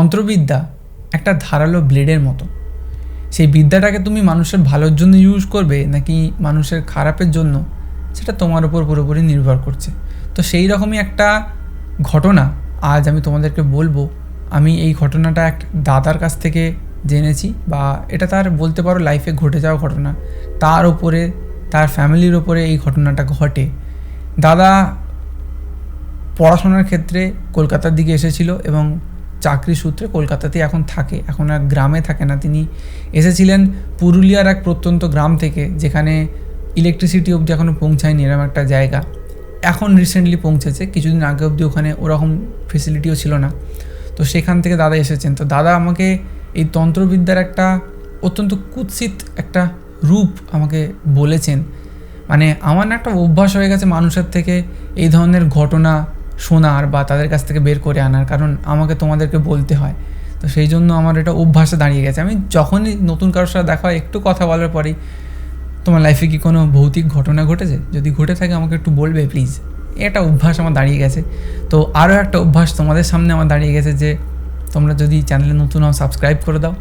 তন্ত্রবিদ্যা একটা ধারালো ব্লেডের মতো। সেই বিদ্যাটাকে তুমি মানুষের ভালোর জন্য ইউজ করবে নাকি মানুষের খারাপের জন্য, সেটা তোমার উপর পুরোপুরি নির্ভর করছে। তো সেই রকমই একটা ঘটনা আজ আমি তোমাদেরকে বলব। আমি এই ঘটনাটা এক দাদার কাছ থেকে জেনেছি বা এটা তার বলতে পারো লাইফে ঘটে যাওয়া ঘটনা। তার ওপরে তার ফ্যামিলির ওপরে এই ঘটনাটা ঘটে। দাদা পড়াশোনার ক্ষেত্রে কলকাতার দিকে এসেছিল এবং চাকরি সূত্রে কলকাতাতে এখন থাকে, এখন আর গ্রামে থাকে না। তিনি এসেছিলেন পুরুলিয়ার এক প্রত্যন্ত গ্রাম থেকে, যেখানে ইলেকট্রিসিটি অবধি এখনও পৌঁছায়নি এরকম একটা জায়গা। এখন রিসেন্টলি পৌঁছেছে, কিছুদিন আগে অবধি ওখানে ওরকম ফেসিলিটিও ছিল না। তো সেখান থেকে দাদা এসেছেন। তো দাদা আমাকে এই তন্ত্রবিদ্যার একটা অত্যন্ত কুৎসিত একটা রূপ আমাকে বলেছেন। মানে আমার একটা অভ্যাস হয়ে গেছে মানুষের থেকে এই ধরনের ঘটনা শোনার বা তাদের কাছ থেকে বের করে আনার, কারণ আমাকে তোমাদেরকে বলতে হয়। তো সেই জন্য আমার এটা অভ্যাসে দাঁড়িয়ে গেছে। আমি যখনই নতুন কারোর সাথে দেখা হয়, একটু কথা বলার পরেই তোমার লাইফে কি কোনো ভৌতিক ঘটনা ঘটেছে? যদি ঘটে থাকে, আমাকে একটু বলবে প্লিজ এটা অভ্যাস আমার দাঁড়িয়ে গেছে। তো আরও একটা অভ্যাস তোমাদের সামনে আমার দাঁড়িয়ে গেছে যে, তোমরা যদি চ্যানেলে নতুন হও সাবস্ক্রাইব করে দাও।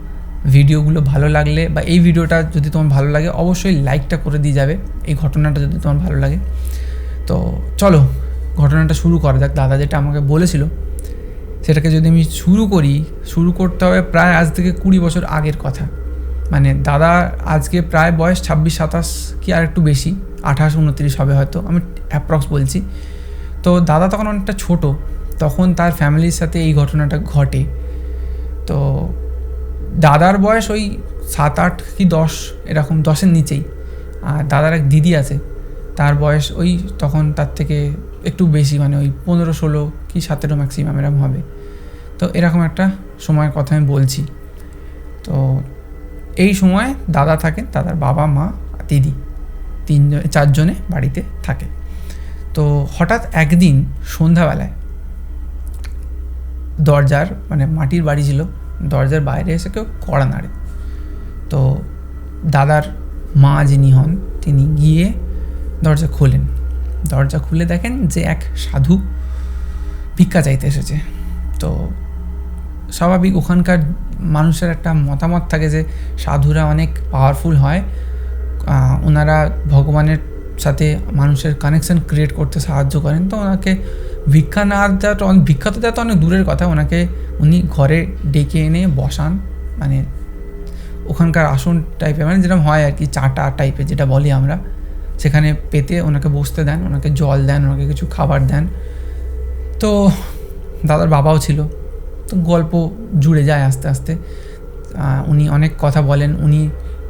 ভিডিওগুলো ভালো লাগলে বা এই ভিডিওটা যদি তোমার ভালো লাগে, অবশ্যই লাইকটা করে দিয়ে যাবে। এই ঘটনাটা যদি তোমার ভালো লাগে। তো চলো ঘটনাটা শুরু করা যাক। দাদা যেটা আমাকে বলেছিল, সেটাকে যদি আমি শুরু করি, শুরু করতে হবে প্রায় আজ থেকে কুড়ি বছর আগের কথা। মানে দাদা আজকে প্রায় বয়স ছাব্বিশ, সাতাশ কি আর একটু বেশি, আঠাশ, উনত্রিশ হবে হয়তো, আমি অ্যাপ্রক্স বলছি। তো দাদা তখন অনেকটা ছোট, তখন তার ফ্যামিলির সাথে এই ঘটনাটা ঘটে। তো দাদার বয়স ওই সাত, আট কি দশ, এরকম দশের নিচেই। আর দাদার এক দিদি আছে, তার বয়স ওই তখন তার থেকে একটু বেশি মানে ওই পনেরো, ষোলো কি সতেরো ম্যাক্সিমাম এরকম হবে। তো এরকম একটা সময়ের কথা আমি বলছি। তো এই সময় দাদা থাকেন দাদার বাবা, মা, দিদি, তিনজন, চারজনে বাড়িতে থাকে। তো হঠাৎ একদিন সন্ধ্যাবেলায় দরজার মানে মাটির বাড়ি ছিল, দরজার বাইরে এসে কেউ কড়া নাড়ে। তো দাদার মা যিনি হন, তিনি গিয়ে দরজা খোলেন। দরজা খুলে দেখেন যে এক সাধু ভিক্ষা চাইতে এসেছে। তো স্বাভাবিক ওখানকার মানুষের একটা মতামত থাকে যে সাধুরা অনেক পাওয়ারফুল হয়। ওনারা ভগবানের সাথে মানুষের কানেকশন ক্রিয়েট করতে সাহায্য করেন। তো ওনাকে ভিক্ষা না দেওয়া তো অনেক, ভিক্ষা তো দেওয়া তো অনেক দূরের কথা। ওনাকে উনি ঘরে ডেকে এনে বসান। মানে ওখানকার আসন টাইপের মানে যেরকম হয় আর কি, চাটা টাইপের যেটা বলি আমরা। সেখানে পেতে ওনাকে বসতে দেন, ওনাকে জল দেন, ওনাকে কিছু খাবার দেন। তো দাদার বাবাও ছিল। তো গল্প জুড়ে যায় আস্তে আস্তে। উনি অনেক কথা বলেন। উনি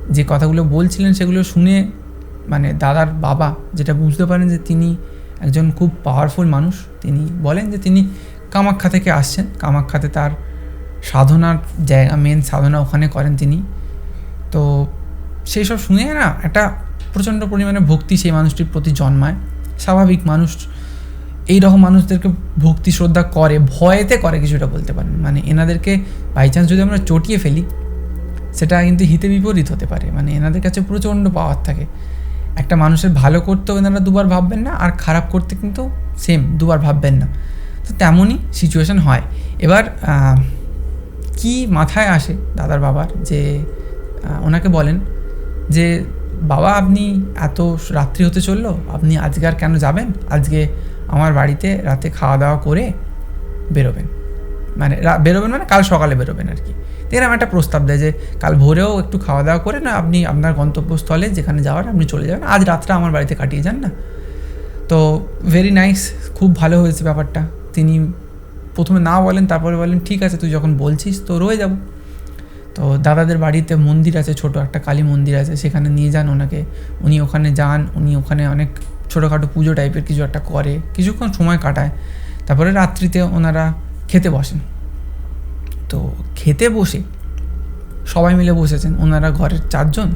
যে কথাগুলো বলছিলেন সেগুলো শুনে মানে দাদার বাবা যেটা বুঝতে পারেন যে তিনি একজন খুব পাওয়ারফুল মানুষ। তিনি বলেন যে তিনি কামাখ্যা থেকে আসছেন। কামাখ্যাতে তার সাধনার জায়গা মেন সাধনা ওখানে করেন তিনি। তো সেই সব শুনে না একটা প্রচণ্ড পরিমাণে ভক্তি সেই মানুষটির প্রতি জন্মায়। স্বাভাবিক মানুষ এই রকম মানুষদেরকে ভক্তি, শ্রদ্ধা করে, ভয়েতে করে কিছুটা বলতে পারেন। মানে এনাদেরকে বাই চান্স যদি আমরা চটিয়ে ফেলি, সেটা কিন্তু হিতে বিপরীত হতে পারে। মানে এনাদের কাছে প্রচণ্ড পাওয়ার থাকে। একটা মানুষের ভালো করতেও এনারা দুবার ভাববেন না, আর খারাপ করতে কিন্তু সেম দুবার ভাববেন না। তো তেমনই সিচুয়েশান হয়। এবার কি মাথায় আসে দাদার বাবার যে ওনাকে বলেন যে বাবা, আপনি এত রাত্রি হতে চলল, আপনি আজকে আর কেন যাবেন? আজকে আমার বাড়িতে রাতে খাওয়া দাওয়া করে বেরোবেন। মানে বেরোবেন মানে কাল সকালে বেরোবেন আর কি। এরকম একটা প্রস্তাব দেয় যে, কাল ভোরেও একটু খাওয়া দাওয়া করে না, আপনি আপনার গন্তব্যস্থলে যেখানে যাওয়ার আপনি চলে যাবেন। আজ রাতটা আমার বাড়িতে কাটিয়ে যান না। তো ভেরি নাইস খুব ভালো হয়েছে ব্যাপারটা। তিনি প্রথমে না বলেন, তারপরে বলেন, ঠিক আছে, তুই যখন বলছিস, তো রয়ে যাব। তো দাদাদের বাড়িতে মন্দির আছে, ছোট একটা কালী মন্দির আছে, সেখানে নিয়ে যান ওনাকে। উনি ওখানে যান, উনি ওখানে অনেক ছোটোখাটো পুজো টাইপের কিছু একটা করে, কিছুক্ষণ সময় কাটায়। তারপরে রাত্রিতে ওনারা খেতে বসেন। তো খেতে বসে সবাই মিলে বসেছেন, ওনারা ঘরের চারজন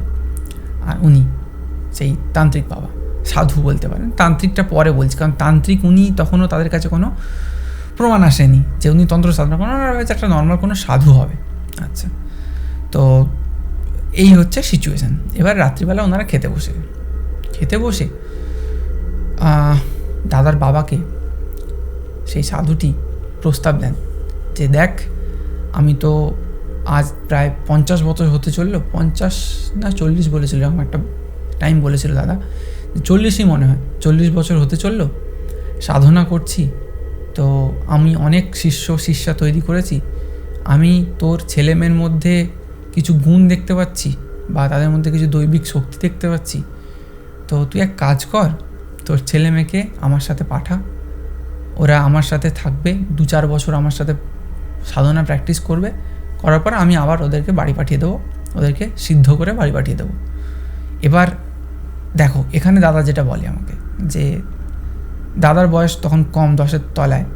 আর উনি, সেই তান্ত্রিক বাবা, সাধু বলতে পারেন। তান্ত্রিকটা পরে বলছি, কারণ তান্ত্রিক উনি তখনও তাদের কাছে কোনো প্রমাণ আসেনি যে উনি তন্ত্র সাধনা করেন। ওনারা একটা নর্মাল কোনো সাধু হবে। আচ্ছা। তো এই হচ্ছে সিচুয়েশান এবার রাত্রিবেলা ওনারা খেতে বসে। খেতে বসে দাদার বাবাকে সেই সাধুটি প্রস্তাব দেন যে, দেখ, আমি তো আজ প্রায় পঞ্চাশ বছর হতে চলল, পঞ্চাশ না চল্লিশ বলেছিল, এরকম একটা টাইম বলেছিল দাদা চল্লিশই মনে হয়, চল্লিশ বছর হতে চলল, সাধনা করছি, তো আমি অনেক শিষ্য, শিষ্যা তৈরি করেছি, আমি তোর ছেলে মেয়ের মধ্যে কিছু গুণ দেখতে পাচ্ছি বা তাদের মধ্যে কিছু দৈবিক শক্তি দেখতে পাচ্ছি। তো তুই এক কাজ কর, তোর ছেলে মেয়েকে আমার সাথে পাঠা। ওরা আমার সাথে থাকবে, দু চার বছর আমার সাথে সাধনা প্র্যাকটিস করবে। করার পর আমি আবার ওদেরকে বাড়ি পাঠিয়ে দেবো, ওদেরকে সিদ্ধ করে বাড়ি পাঠিয়ে দেবো। এবার দেখো, এখানে দাদা যেটা বলে আমাকে যে, দাদার বয়স তখন কম দশের তলায়,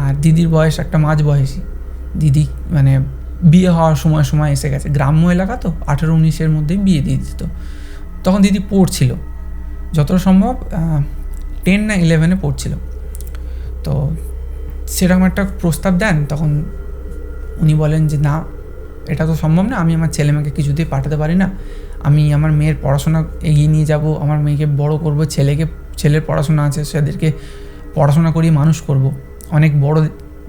আর দিদির বয়স একটা মাঝ বয়সী দিদি মানে বিয়ে হওয়ার সময় সময় এসে গেছে। গ্রাম্য এলাকা তো, আঠেরো উনিশের মধ্যেই বিয়ে দিয়ে দিত। তখন দিদি পড়ছিল। যতটা সম্ভব টেন না ইলেভেনে পড়ছিল। তো সেরকম একটা প্রস্তাব দেন, তখন উনি বলেন যে, না, এটা তো সম্ভব না, আমি আমার ছেলে মেয়েকে কিছুতেই পাঠাতে পারি না। আমি আমার মেয়ের পড়াশোনা এগিয়ে নিয়ে যাব, আমার মেয়েকে বড় করব, ছেলেকে, ছেলের পড়াশোনা আছে, সেদেরকে পড়াশোনা করিয়ে মানুষ করব। অনেক বড়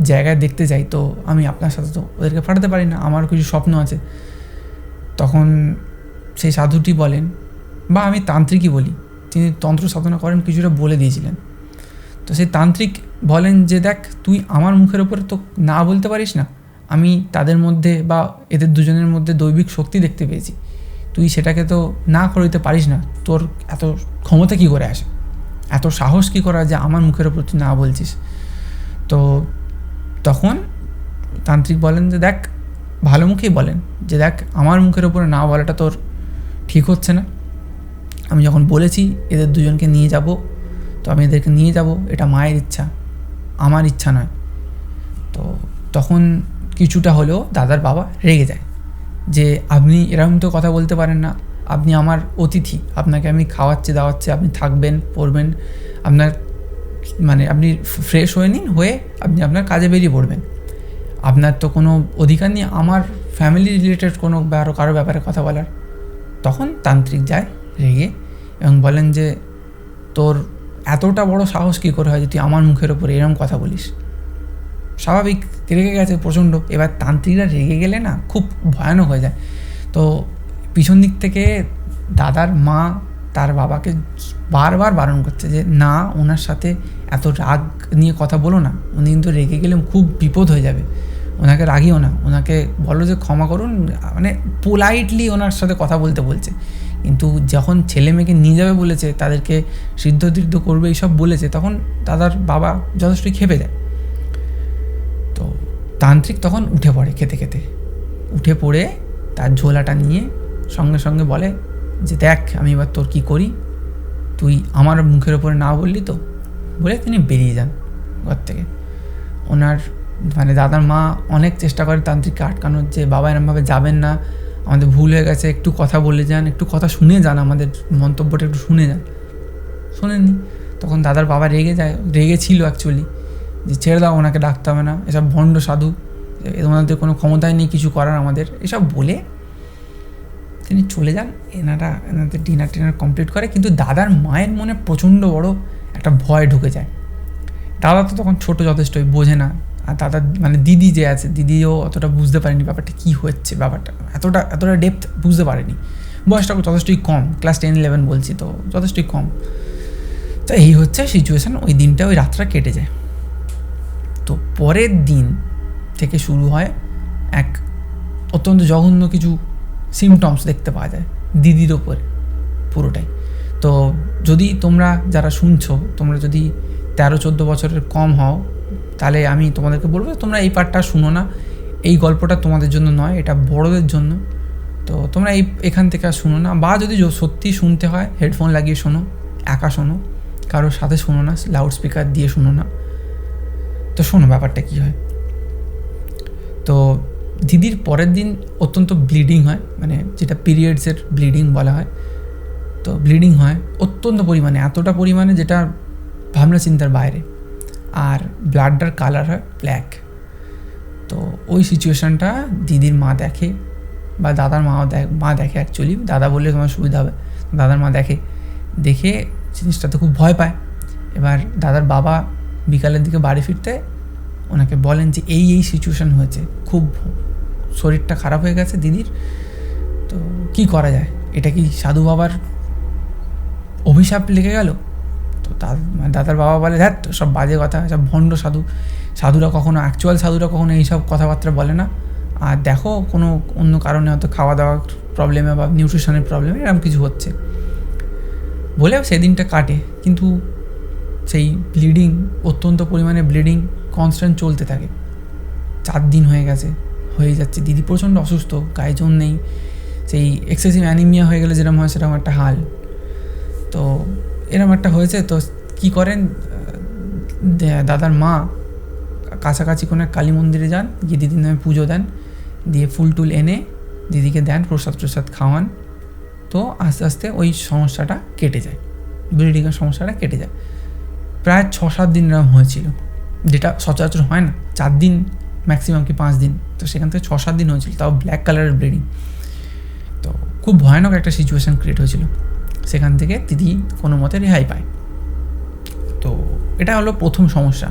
জায়গায় দেখতে যাই, তো আমি আপনার সাথে তো ওদেরকে পাঠাতে পারি না আমার কিছু স্বপ্ন আছে। তখন সেই সাধুটি বলেন, বা আমি তান্ত্রিকই বলি, তিনি তন্ত্র সাধনা করেন, কিছুটা বলে দিয়েছিলেন। তো সেই তান্ত্রিক বলেন যে, দেখ, তুই আমার মুখের ওপরে তো না বলতে পারিস না, আমি তাদের মধ্যে বা এদের দুজনের মধ্যে দৈবিক শক্তি দেখতে পেয়েছি। তুই সেটাকে তো না করে দিতে পারিস না, তোর এত ক্ষমতা কী করে আসে? এত সাহস কী করা যে আমার মুখের ওপর তুই না বলছিস? তো তখন তান্ত্রিক বলেন যে, দেখ, ভালো মুখেই বলেন যে, দেখ, আমার মুখের ওপরে না বলাটা তোর ঠিক হচ্ছে না। আমি যখন বলেছি এদের দুজনকে নিয়ে যাব, তো আমি এদেরকে নিয়ে যাব, এটা মায়ের ইচ্ছা, আমার ইচ্ছা নয়। তো তখন কিছুটা হলেও দাদার বাবা রেগে যায় যে, আপনি এরকম তো কথা বলতে পারেন না। আপনি আমার অতিথি, আপনাকে আমি খাওয়াচ্ছি, দাওয়াচ্ছি, আপনি থাকবেন, পড়বেন, আপনার মানে আপনি ফ্রেশ হয়ে নিন, হয়ে আপনি আপনার কাজে বেরিয়ে পড়বেন। আপনার তো কোনো অধিকার নেই, আমার ফ্যামিলি রিলেটেড কোনো আরও কারও ব্যাপারে কথা বলার। তখন তান্ত্রিক যায় রেগে এবং বলেন যে, তোর এতটা বড় সাহস কী করে হয় যে তুই আমার মুখের ওপর এরকম কথা বলিস? স্বাভাবিক রেগে গেছে প্রচণ্ড। এবার তান্ত্রিকরা রেগে গেলে না খুব ভয়ানক হয়ে যায়। তো পিছন দিক থেকে দাদার মা তার বাবাকে বারবার বারণ করছে যে, না, ওনার সাথে এত রাগ নিয়ে কথা বলো না। উনি কিন্তু রেগে গেলে খুব বিপদ হয়ে যাবে। ওনাকে রাগিও না। ওনাকে বলো যে, ক্ষমা করুন। মানে পোলাইটলি ওনার সাথে কথা বলতে বলছে। কিন্তু যখন ছেলে মেয়েকে নিয়ে যাবে বলেছে, তাদেরকে সিদ্ধ তীর্থ করবে, এইসব বলেছে, তখন দাদার বাবা যথেষ্টই খেপে যায়। তো তান্ত্রিক তখন উঠে পড়ে খেতে খেতে। উঠে পড়ে তার ঝোলাটা নিয়ে সঙ্গে সঙ্গে বলে যে দেখ, আমি এবার তোর কী করি? তুই আমার মুখের ওপরে না বললি তো? বলে তিনি বেরিয়ে যান ঘর থেকে। ওনার মানে দাদার মা অনেক চেষ্টা করে তান্ত্রিককে আটকানোর যে বাবা এরমভাবে যাবেন না, আমাদের ভুল হয়ে গেছে, একটু কথা বলে যান, একটু কথা শুনে যান, আমাদের মন্তব্যটা একটু শুনে যান। শোনেননি। তখন দাদার বাবা রেগে যায়, রেগে ছিল অ্যাকচুয়ালি যে ছেড়ে দাও, ওনাকে ডাকতে হবে না, এসব ভণ্ড সাধু ওনাদের কোনো ক্ষমতাই নেই, কিছু করার আমাদের, এসব বলে তিনি চলে যান। এনারা, এনাদের ডিনার টিনার কমপ্লিট করে। কিন্তু দাদার মায়ের মনে প্রচণ্ড বড় একটা ভয় ঢুকে যায়। দাদা তো তখন ছোটো যথেষ্টই, বোঝে না। আর দাদা মানে দিদি যে আছে, দিদিও অতটা বুঝতে পারেনি ব্যাপারটা, কী হচ্ছে ব্যাপারটা। এতটা এতটা ডেপথ বুঝতে পারেনি। বয়সটা যথেষ্টই কম ক্লাস টেন ইলেভেন বলছি তো, যথেষ্টই কম। তো এই হচ্ছে সিচুয়েশান ওই দিনটা, ওই রাতটা কেটে যায়। তো পরের দিন থেকে শুরু হয় এক অত্যন্ত জঘন্য কিছু সিমটমস দেখতে পাওয়া যায়, দিদির ওপর পুরোটাই। তো যদি তোমরা যারা শুনছো, তোমরা যদি তেরো, চোদ্দ বছরের কম হও, তাহলে আমি তোমাদেরকে বলব তোমরা এই পার্টটা শুনো না। এই গল্পটা তোমাদের জন্য নয়, এটা বড়দের জন্য। তো তোমরা এই, এখান থেকে আর শুনো না। বা যদি সত্যি শুনতে হয়, হেডফোন লাগিয়ে শোনো, একা শোনো কারোর সাথে শোনো না লাউড স্পিকার দিয়ে শোনো না। তো শোনো ব্যাপারটা কী হয়। তো দিদির পরের দিন অত্যন্ত ব্লিডিং হয় মানে যেটা পিরিয়ডসের ব্লিডিং বলা হয়। তো ব্লিডিং হয় অত্যন্ত পরিমাণে, এতটা পরিমাণে যেটা ভাবনা চিন্তার বাইরে। আর ব্লাডটার কালার হয় ব্ল্যাক তো ওই সিচুয়েশানটা দিদির মা দেখে বা দাদার মাও দেখ মা দেখে অ্যাকচুয়ালি দাদা বললে তোমার সুবিধা হবে, দাদার মা দেখে। দেখে জিনিসটাতে খুব ভয় পায়। এবার দাদার বাবা বিকালের দিকে বাড়ি ফিরতে ওনাকে বলেন যে এই এই সিচুয়েশান হয়েছে। খুব শরীরটা খারাপ হয়ে গেছে দিদির, তো কি করা যায়? এটা কি সাধু বাবার অভিশাপ লেগে গেল? তো মানে দাদার বাবা বলে ধ্যাত সব বাজে কথা, সব ভণ্ড সাধু, সাধুরা কখনো অ্যাকচুয়াল সাধুরা কখনো এইসব কথাবার্তা বলে না। আর দেখো, কোনো, অন্য কারণে হয়তো খাওয়া দাওয়ার প্রবলেমে বা নিউট্রিশনের প্রবলেমে এরকম কিছু হচ্ছে। বলে সেদিনটা কাটে, কিন্তু সেই ব্লিডিং অত্যন্ত পরিমাণে ব্লিডিং কনস্ট্যান্ট চলতে থাকে। চার দিন হয়ে গেছে। হয়ে যাচ্ছে। দিদি প্রচণ্ড অসুস্থ গায়ে জোর নেই। সেই এক্সেসিভ অ্যানিমিয়া হয়ে গেলে যেরকম হয় সেরকম একটা হাল। তো এরকম একটা হয়েছে, তো কি করেন? দাদার মা কাছাকাছি কোনো কালী মন্দিরে যান, গিয়ে দিদির নামে পুজো দেন, দিয়ে ফুল টুল এনে দিদিকে দেন, প্রসাদ প্রসাদ খাওয়ান। তো আস্তে আস্তে ওই সমস্যাটা কেটে যায়। ব্লিডিংয়ের সমস্যাটা কেটে যায়। প্রায় ছ সাত দিন এরকম হয়েছিল। যেটা সচরাচর হয় না। চার দিন ম্যাক্সিমাম কি পাঁচ দিন? তো সেখান থেকে ছ সাত দিন হয়েছিল, তাও ব্ল্যাক কালারের ব্লিডিং তো খুব ভয়ানক একটা সিচুয়েশান ক্রিয়েট হয়েছিল। সেখান থেকে দিদি কোনো মতে রেহাই পায়। তো এটা হলো প্রথম সমস্যা।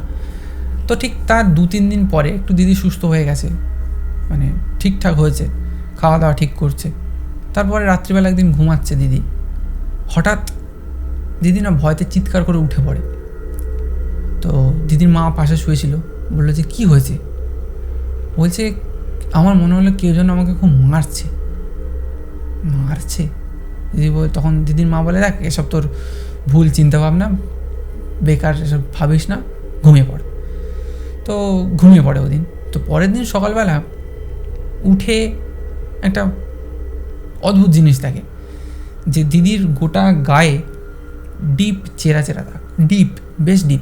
তো ঠিক তার দু তিন দিন পরে একটু দিদি সুস্থ হয়ে গেছে। মানে ঠিকঠাক হয়েছে, খাওয়া দাওয়া ঠিক করছে। তারপরে রাত্রিবেলা একদিন ঘুমাচ্ছে দিদি। হঠাৎ দিদি না ভয়তে চিৎকার করে উঠে পড়ে। তো দিদির মা পাশে শুয়েছিল। বলল যে, কী হয়েছে? বলছে আমার মনে হলো কেউ যেন আমাকে খুব মারছে। মারছে? দিদি বল তখন দিদির মা বলে, দেখ, এসব তোর ভুল চিন্তা ভাবনা বেকার এসব ভাবিস না, ঘুমিয়ে পড়। তো ঘুমিয়ে পড়ে ওদিন। তো পরের দিন সকালবেলা উঠে একটা অদ্ভুত জিনিস থাকে যে দিদির গোটা গায়ে ডিপ চেরা চেরা দাগ, ডিপ, বেশ ডিপ।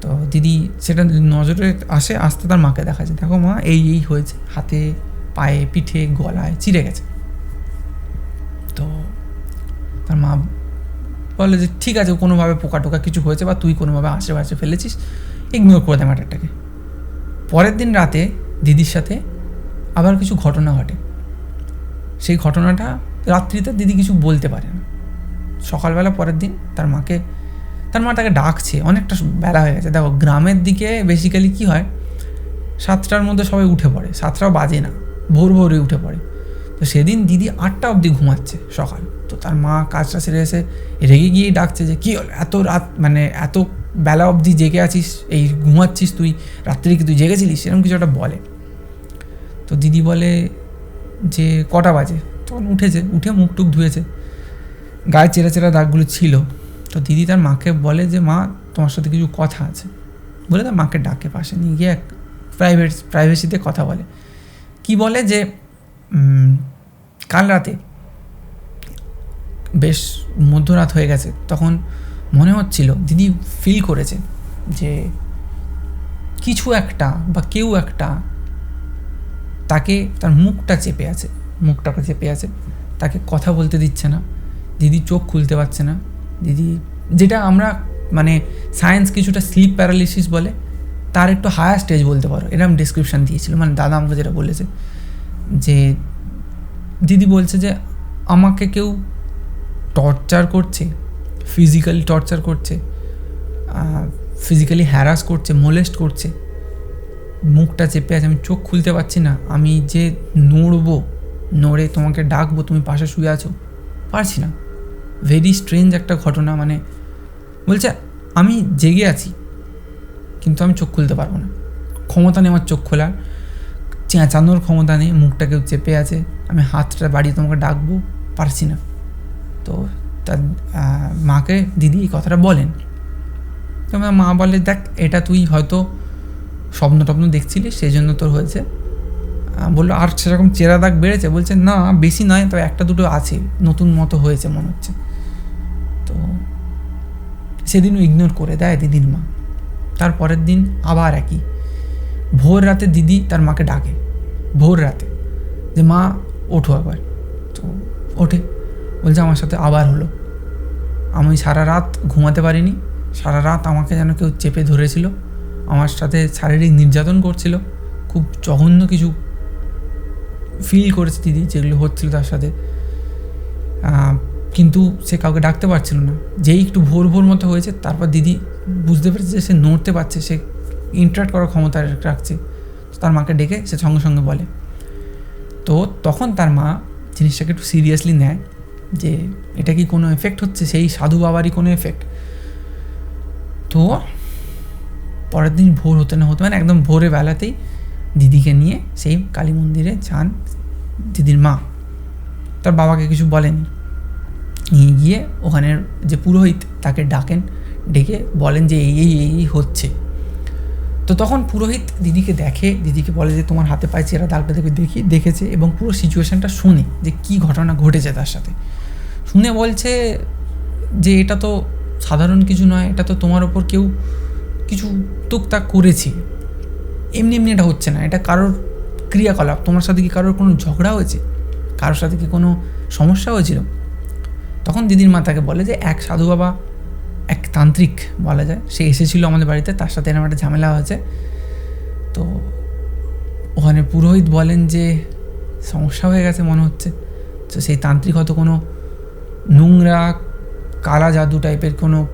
তো দিদি সেটা নজরে আসে, আসতে তার মাকে দেখা যায়। দেখো মা, এই এই হয়েছে। হাতে, পায়ে, পিঠে, গলায় চিড়ে গেছে। তো তার মা বলে যে, ঠিক আছে, কোনোভাবে পোকা টোকা কিছু হয়েছে বা তুই কোনোভাবে আশেপাশে ফেলেছিস ইগনোর করে দেয় ম্যাটারটাকে পরের দিন রাতে দিদির সাথে আবার কিছু ঘটনা ঘটে। সেই ঘটনাটা রাত্রিতে দিদি কিছু বলতে পারে না। সকালবেলা পরের দিন তার মাকে তার মা তাকে ডাকছে, অনেকটা বেলা হয়ে গেছে। দেখো, গ্রামের দিকে বেসিক্যালি কি হয়? সাতটার মধ্যে সবাই উঠে পড়ে, সাতটাও বাজে না, ভোর ভোরে উঠে পড়ে। তো সেদিন দিদি আটটা অবধি ঘুমাচ্ছে সকাল। তো তার মা কাজটা সেরে এসে রেগে গিয়েই ডাকছে যে, কী হলো? এত রাত মানে এত বেলা অবধি জেগে আছিস? এই ঘুমাচ্ছিস তুই? রাত্রি কি তুই জেগেছিলিস? সেরকম কিছু একটা বলে। তো দিদি বলে যে, কটা বাজে? তখন উঠেছে, উঠে মুখ টুক ধুয়েছে। গায়ে চেরা চেরা দাগগুলো ছিল। তো দিদি তার মাকে বলে যে, মা, তোমার সাথে কিছু কথা আছে। বলে তার মাকে ডাকে পাশে নিয়ে গিয়ে এক প্রাইভেট প্রাইভেসিতে কথা বলে। কি বলে যে কাল রাতে বেশ মধ্যরাত হয়ে গেছে, তখন মনে হচ্ছিল, দিদি ফিল করেছে যে, কিছু একটা বা কেউ একটা তাকে, তার মুখটা চেপে আছে মুখটাকে চেপে আছে, তাকে কথা বলতে দিচ্ছে না দিদি চোখ খুলতে পারছে না। দিদি, যেটা আমরা মানে সায়েন্স কিছুটা স্লিপ প্যারালিসিস বলে, তার একটু হায়ার স্টেজ বলতে পারো। এরকম ডিসক্রিপশান দিয়েছিল। মানে দাদা আমাকে যেটা বলেছে যে, দিদি বলছে যে, আমাকে কেউ টর্চার করছে ফিজিক্যালি টর্চার করছে ফিজিক্যালি হ্যারাস করছে মোলেস্ট করছে, মুখটা চেপে আছে, আমি চোখ খুলতে পারছি না, আমি যে নড়বো, নড়ে তোমাকে ডাকবো, তুমি পাশে শুয়ে আছো, পারছি না। ভেরি স্ট্রেঞ্জ একটা ঘটনা মানে বলছে, আমি জেগে আছি, কিন্তু আমি চোখ খুলতে পারব না। ক্ষমতা নেই আমার চোখ খোলার। চেঁচানোর ক্ষমতা নেই, মুখটা কেউ চেপে আছে। আমি হাতটা বাড়িয়ে তোমাকে ডাকবো, পারছি না। তো তার মাকে দিদি এই কথাটা বলেন। তো আমার মা বলে, দেখ, এটা তুই হয়তো স্বপ্ন টপ্ন দেখছিলিস সেই জন্য তোর হয়েছে। বলল, আর সেরকম চেরা দাগ বেড়েছে? বলছে, না, বেশি নয়, তবে একটা দুটো আছে, নতুন মতো হয়েছে মনে হচ্ছে। তো সেদিনও ইগনোর করে দেয় দিদির মা। তার পরের দিন আবার একই। ভোর রাতে দিদি তার মাকে ডাকে। ভোর রাতে যে, মা, ওঠো আবার। তো ওঠে। বলছে, আমার সাথে আবার হলো। আমি সারা রাত ঘুমাতে পারিনি। সারা রাত আমাকে যেন কেউ চেপে ধরেছিল। আমার সাথে শারীরিক নির্যাতন করছিল। খুব জঘন্য কিছু ফিল করেছে দিদি যেগুলো হচ্ছিল তার সাথে। কিন্তু সে কাউকে ডাকতে পারছিল না। যেই একটু ভোর ভোর মতো হয়েছে, তারপর দিদি বুঝতে পেরেছে যে সে নড়তে পারছে, সে ইন্টারাক্ট করার ক্ষমতা রাখছে। তার মাকে ডেকে সে সঙ্গে সঙ্গে বলে, তো তখন তার মা জিনিসটাকে একটু সিরিয়াসলি নেয়, যে এটা কি কোনো এফেক্ট হচ্ছে? সেই সাধু বাবারই কোনো এফেক্ট তো পরের দিন ভোর হতে না হতে মানে একদম ভোরে বেলাতেই দিদিকে নিয়ে সেই কালী মন্দিরে যান দিদির মা। তার বাবাকে কিছু বলেনি। নিয়ে গিয়ে ওখানের যে পুরোহিত তাকে ডাকেন, ডেকে বলেন যে এই এই এই হচ্ছে। তো তখন পুরোহিত দিদিকে দেখে, দিদিকে বলে যে তোমার হাতে পায়ে চেরা দাগটা দেখে দেখি, দেখেছে এবং পুরো সিচুয়েশানটা শুনে যে কী ঘটনা ঘটেছে তার সাথে। শুনে বলছে যে এটা তো সাধারণ কিছু নয়, এটা তো তোমার ওপর কেউ কিছু টুকটাক করেছে। এমনি এমনি এটা হচ্ছে না, এটা কারোর ক্রিয়াকলাপ। তোমার সাথে কি কারোর কোনো ঝগড়া হয়েছে? কারোর সাথে কি কোনো সমস্যা হয়েছিল? তখন দিদির মা তাকে বলে যে, এক সাধু বাবা, এক তান্ত্রিক বলা যায়, সে এসেছিল আমাদের বাড়িতে, তার সাথে এরকম একটা ঝামেলা হয়েছে। তো ওখানে পুরোহিত বলেন যে, সমস্যা হয়ে গেছে মনে হচ্ছে। তো সেই তান্ত্রিক হয়তো কোনো নোংরা, কালা জাদু টাইপের কোনো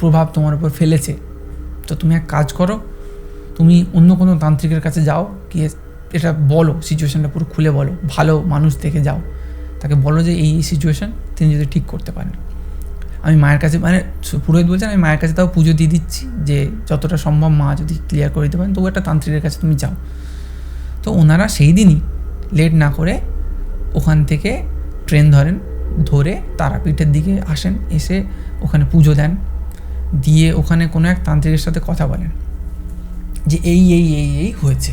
প্রভাব তোমার উপর ফেলেছে। তো তুমি এক কাজ করো, তুমি অন্য কোনো তান্ত্রিকের কাছে যাও, গিয়ে এটা বলো সিচুয়েশানটা পুরো খুলে বলো, ভালো মানুষ দেখে যাও। তাকে বলো যে এই সিচুয়েশান তিনি যদি ঠিক করতে পারেন। আমি মায়ের কাছে মানে পুরোহিত বলছেন, আমি মায়ের কাছে তাও পুজো দিয়ে দিচ্ছি যে যতটা সম্ভব মা যদি ক্লিয়ার করে দিতে পারেন, তবু একটা তান্ত্রিকের কাছে তুমি যাও। তো ওনারা সেই দিনই লেট না করে ওখান থেকে ট্রেন ধরেন, ধরে তারাপীঠের দিকে আসেন, এসে ওখানে পুজো দেন, দিয়ে ওখানে কোনো এক তান্ত্রিকের সাথে কথা বলেন যে এই এই এই এই হয়েছে।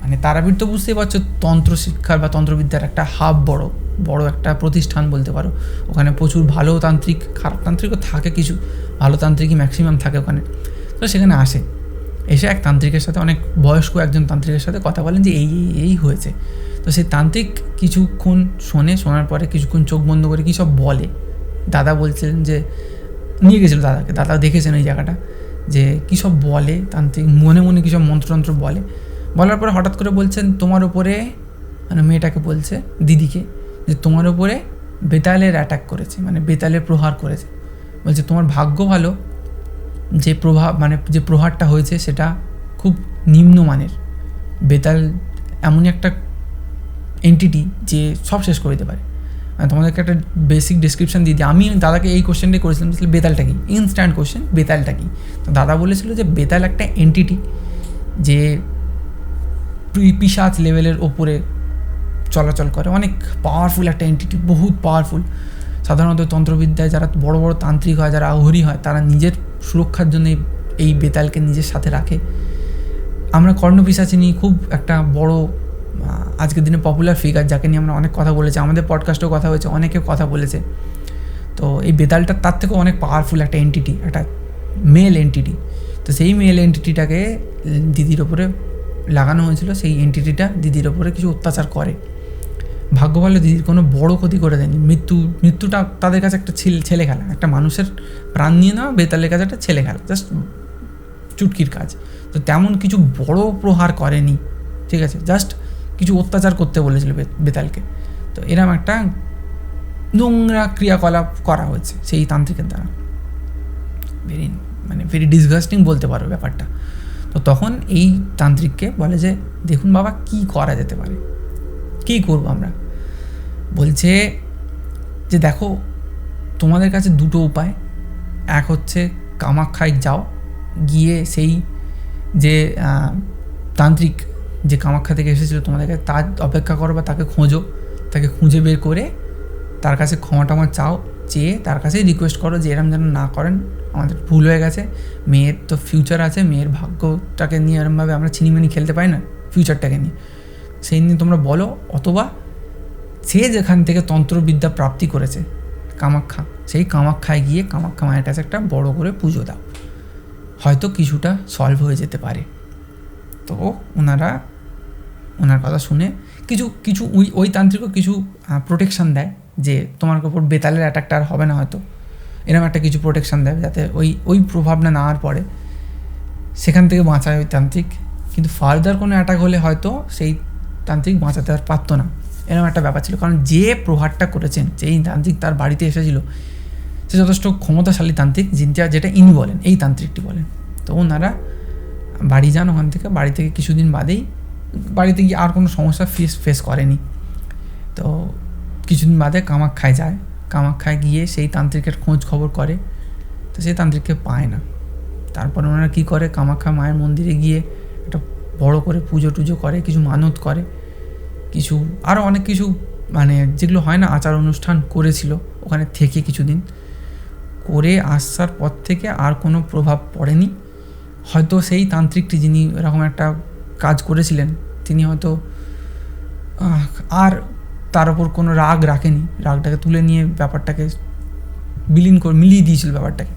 মানে তারাপীঠ তো বুঝতেই পারছ তন্ত্র শিক্ষার বা তন্ত্রবিদ্যার একটা হাব বড় বড় একটা প্রতিষ্ঠান বলতে পারো। ওখানে প্রচুর ভালো তান্ত্রিক, খারাপ তান্ত্রিকও থাকে কিছু, ভালো তান্ত্রিকই ম্যাক্সিমাম থাকে ওখানে। তো সেখানে আসে। এসে এক তান্ত্রিকের সাথে অনেক বয়স্ক একজন তান্ত্রিকের সাথে কথা বলেন যে এই এই হয়েছে। তো সেই তান্ত্রিক কিছুক্ষণ শোনে, শোনার পরে কিছুক্ষণ চোখ বন্ধ করে কী সব বলে? দাদা বলছিলেন যে, নিয়ে গেছিল দাদাকে, দাদা দেখেছেন ওই জায়গাটা, যে কী সব বলে তান্ত্রিক, মনে মনে কী সব মন্ত্রতন্ত্র বলে? বলার পরে হঠাৎ করে বলছেন, তোমার উপরে মানে মেয়েটাকে বলছে, দিদিকে, যে তোমার উপরে বেতালের অ্যাটাক করেছে মানে বেতালের প্রহার করেছে। বলছে, তোমার ভাগ্য ভালো, যে প্রভাব মানে যে প্রহারটা হয়েছে, সেটা খুব নিম্নমানের বেতাল এমনই একটা এন্টিটি যে সব শেষ করে দিতে পারে। তোমাদেরকে একটা বেসিক ডিসক্রিপশান দিয়ে দিই। আমি দাদাকে এই কোশ্চেনটাই করেছিলাম বেতালটা কি? ইনস্ট্যান্ট কোশ্চেন বেতালটা কি? তো দাদা বলেছিল যে বেতাল একটা এন্টিটি যে পিসাচ লেভেলের ওপরে চলাচল করে। অনেক পাওয়ারফুল একটা এন্টিটি বহুত পাওয়ারফুল সাধারণত তন্ত্রবিদ্যায় যারা বড় বড় তান্ত্রিক হয়, যারা আহরি হয়, তারা নিজের সুরক্ষার জন্য এই বেতালকে নিজের সাথে রাখে। আমরা কর্ণপিসাচি নিয়ে খুব একটা বড় আজকের দিনে পপুলার ফিগার যাকে নিয়ে আমরা অনেক কথা বলেছি। আমাদের পডকাস্টেও কথা হয়েছে, অনেকে কথা বলেছে। তো এই বেতালটা তার থেকেও অনেক পাওয়ারফুল একটা এন্টিটি একটা মেল এন্টিটি তো সেই মেল এন্টিটিটাকে দিদির ওপরে লাগানো হয়েছিল, সেই এন্টিটিটা দিদির ওপরে কিছু অত্যাচার করে। ভাগ্য ভালো দিদির কোনো বড় ক্ষতি করে দেয়নি। মৃত্যু, মৃত্যুটা তাদের কাছে একটা ছেলে খেলা। একটা মানুষের প্রাণ নিয়ে নেওয়া, বেতালের কাছে একটা ছেলে খেলা। জাস্ট চুটকির কাজ। তো তেমন কিছু বড় প্রহার করেনি। ঠিক আছে? জাস্ট কিছু অত্যাচার করতে বলেছিল বেতালকে। তো এরম একটা নোংরা ক্রিয়াকলাপ করা হয়েছে সেই তান্ত্রিকের দ্বারা। ভেরি মানে ভেরি ডিসগাস্টিং বলতে পারো ব্যাপারটা। তো তখন এই তান্ত্রিককে বলে যে, দেখুন বাবা, কি করা যেতে পারে? কী করব আমরা? বলছে যে, দেখো, তোমাদের কাছে দুটো উপায়। এক হচ্ছে কামাখ্যায় যাও, গিয়ে সেই যে তান্ত্রিক যে কামাখ্যা থেকে এসেছিল তোমাদের কাছে, তার অপেক্ষা করো বা তাকে খোঁজো। তাকে খুঁজে বের করে তার কাছে ক্ষমা টমা চাও, চেয়ে তার কাছেই রিকোয়েস্ট করো যে, এরম যেন না করেন। আমাদের ভুল হয়ে গেছে। মেয়ের তো ফিউচার আছে, মেয়ের ভাগ্যটাকে নিয়ে এরমভাবে আমরা ছিনিমিনি খেলতে পারি না ফিউচারটাকে নিয়ে। সেই নিয়ে তোমরা বলো, অথবা সে যেখান থেকে তন্ত্রবিদ্যা প্রাপ্তি করেছে, কামাখ্যা, সেই কামাখ্যায় গিয়ে কামাখ্যা মায়ের কাছে একটা বড় করে পুজো দাও। হয়তো কিছুটা সলভ হয়ে যেতে পারে। তো ওনারা, ওনার কথা শুনে কিছু কিছু ওই ওই তান্ত্রিকও কিছু প্রোটেকশান দেয় যে তোমার ওপর বেতালের অ্যাটাকটা আর হবে না হয়তো। এরকম একটা কিছু প্রোটেকশান দেয় যাতে ওই ওই প্রভাবটা না আর পড়ে। সেখান থেকে বাঁচায় ওই তান্ত্রিক। কিন্তু ফার্দার কোনো অ্যাটাক হলে হয়তো সেই তান্ত্রিক বাঁচাতে আর পারতো না। এরকম একটা ব্যাপার ছিল। কারণ যে প্রহারটা করেছেন, যেই তান্ত্রিক তার বাড়িতে এসেছিল, সে যথেষ্ট ক্ষমতাশালী তান্ত্রিক যেটা যেটা ইনি বলেন, এই তান্ত্রিকটি বলেন। তো ওনারা বাড়ি যান ওখান থেকে, বাড়ি থেকে কিছুদিন বাদেই বাড়িতে গিয়ে আর কোনো সমস্যা ফেস ফেস করেনি। তো কিছুদিন বাদে কামাখ্যায় যায়। কামাখ্যায় গিয়ে সেই তান্ত্রিকের খোঁজ খবর করে, তো সেই তান্ত্রিককে পায় না। তারপরে ওনারা কী করে? কামাখ্যা মায়ের মন্দিরে গিয়ে একটা বড় করে পুজো টুজো করে, কিছু মানত করে, কিছু আরও অনেক কিছু মানে যেগুলো হয় না, আচার অনুষ্ঠান করেছিল ওখানে থেকে কিছুদিন। করে আসার পর থেকে আর কোনো প্রভাব পড়েনি। হয়তো সেই তান্ত্রিকটি যিনি এরকম একটা কাজ করেছিলেন, তিনি হয়তো আর তার ওপর কোনো রাগ রাখেনি। রাগটাকে তুলে নিয়ে ব্যাপারটাকে বিলীন করে, মিলিয়ে দিয়েছিল ব্যাপারটাকে।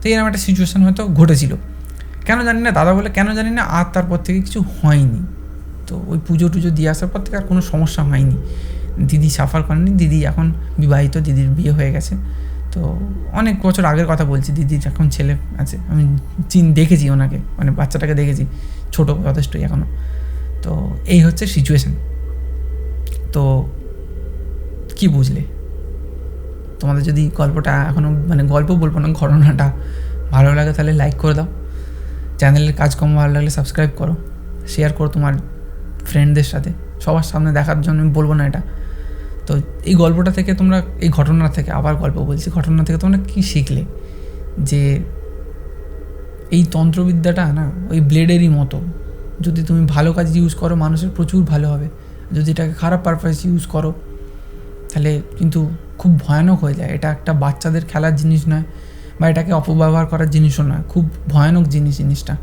তো এরকম একটা সিচুয়েশান হয়তো ঘটেছিল। কেন জানি না, দাদা বলে কেন জানি না, আর তারপর থেকে কিছু হয়নি। তো ওই পুজো টুজো দিয়ে আসার পর থেকে আর কোনো সমস্যা হয়নি। দিদি সাফার করেনি, দিদি এখন বিবাহিত, দিদির বিয়ে হয়ে গেছে। তো অনেক বছর আগের কথা বলছি দিদির এখন ছেলে আছে। আমি চিন, দেখেছি ওনাকে মানে বাচ্চাটাকে দেখেছি, ছোটো, যথেষ্টই এখনও তো এই হচ্ছে সিচুয়েশান তো কি বুঝলে? তোমাদের যদি গল্পটা এখনও মানে গল্প বলব না, ঘটনাটা ভালো লাগে তাহলে লাইক করে দাও। চ্যানেলের কাজকর্ম ভালো লাগলে সাবস্ক্রাইব করো। শেয়ার করো তোমার ফ্রেন্ডদের সাথে। সবার সামনে দেখার জন্য আমি বলব না এটা। তো এই গল্পটা থেকে তোমরা, এই ঘটনা থেকে, আবার গল্প বলছি, ঘটনা থেকে তোমরা কী শিখলে? যে এই তন্ত্রবিদ্যাটা না, ওই ব্লেডেরই মতো। যদি তুমি ভালো কাজ ইউজ করো, মানুষের প্রচুর ভালো হবে। যদি এটাকে খারাপ পারপাস ইউজ করো তাহলে কিন্তু খুব ভয়ানক হয়ে যায়। এটা একটা বাচ্চাদের খেলার জিনিস নয় বা এটাকে অপব্যবহার করার জিনিসও নয়। খুব ভয়ানক জিনিস জিনিসটা।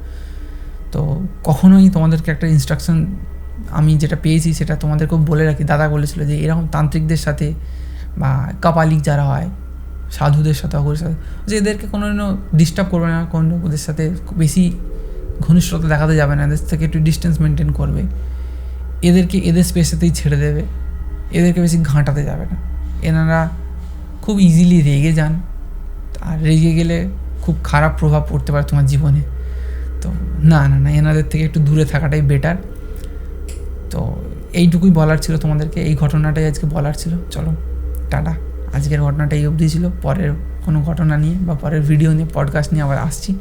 তো কখনোই তোমাদেরকে একটা ইনস্ট্রাকশন আমি যেটা পেয়েছি সেটা তোমাদেরকেও বলে রাখি। দাদা বলেছিল যে এরকম তান্ত্রিকদের সাথে বা কাপালিক যারা হয়, সাধুদের সাথে অঘরের সাথে, যে এদেরকে কোনো ডিস্টার্ব করবে না, কোনো ওদের সাথে বেশি ঘনিষ্ঠতা দেখাতে যাবে না। এদের থেকে একটু ডিস্টেন্স মেনটেন করবে। এদেরকে এদের স্পেসেতেই ছেড়ে দেবে। এদেরকে বেশি ঘাঁটাতে যাবে না। এনারা খুব ইজিলি রেগে যান। আর রেগে গেলে খুব খারাপ প্রভাব পড়তে পারে তোমার জীবনে। তো না না না, এনাদের থেকে একটু দূরে থাকাটাই বেটার তো এইটুকুই বলার ছিল তোমাদেরকে। এই ঘটনাটাই আজকে বলার ছিল। চলো, টাটা। আজকের ঘটনাটা এই অবধি ছিল। পরের কোনো ঘটনা নিয়ে বা পরের ভিডিও নিয়ে পডকাস্ট নিয়ে আবার আসছি।